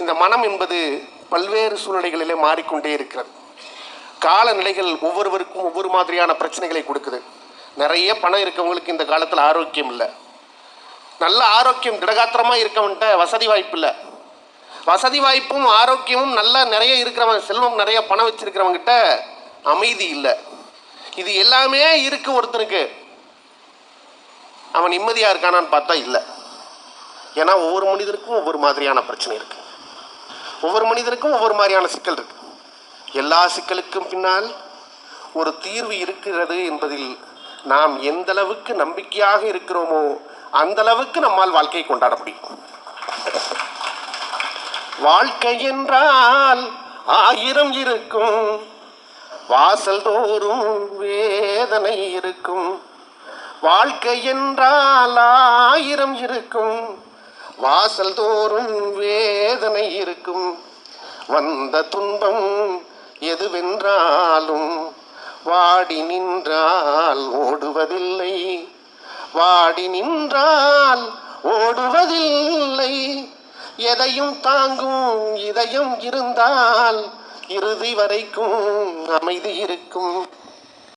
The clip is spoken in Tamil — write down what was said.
இந்த மனம் என்பது பல்வேறு சூழ்நிலைகளிலே மாறிக்கொண்டே இருக்கிறது. காலநிலைகள் ஒவ்வொருவருக்கும் ஒவ்வொரு மாதிரியான பிரச்சனைகளை கொடுக்குது. நிறைய பணம் இருக்கவங்களுக்கு இந்த காலத்தில் ஆரோக்கியம் இல்லை. நல்ல ஆரோக்கியம் திடகாத்திரமாக இருக்கவன்ட்ட வசதி வாய்ப்பு இல்லை. வசதி வாய்ப்பும் ஆரோக்கியமும் நல்லா நிறைய இருக்கிறவன் செல்வம் நிறைய பணம் வச்சிருக்கிறவங்கிட்ட அமைதி இல்லை. இது எல்லாமே இருக்கு ஒருத்தனுக்கு. அவன் நிம்மதியாக இருக்கானான்னு பார்த்தா இல்லை. ஏன்னா ஒவ்வொரு மனிதருக்கும் ஒவ்வொரு மாதிரியான பிரச்சனை இருக்குது ஒவ்வொரு மனிதருக்கும் ஒவ்வொரு மாதிரியான சிக்கல் இருக்கு. எல்லா சிக்கலுக்கும் பின்னால் ஒரு தீர்வு இருக்கிறது என்பதில் நாம் எந்த அளவுக்கு நம்பிக்கையாக இருக்கிறோமோ அந்த அளவுக்கு நம்மால் வாழ்க்கையை கொண்டாட முடியும். வாழ்க்கை என்றால் ஆயிரம் இருக்கும். வாசல் தோறும் வேதனை இருக்கும். வாழ்க்கை என்றால் ஆயிரம் இருக்கும். வாசல் தோறும் வேதனை இருக்கும். வந்த துன்பம் எதுவென்றாலும் வாடி நின்றால் ஓடுவதில்லை. வாடி நின்றால் ஓடுவதில்லை. எதையும் தாங்கும் இதயம் இருந்தால் இறுதி வரைக்கும் அமைதி இருக்கும்.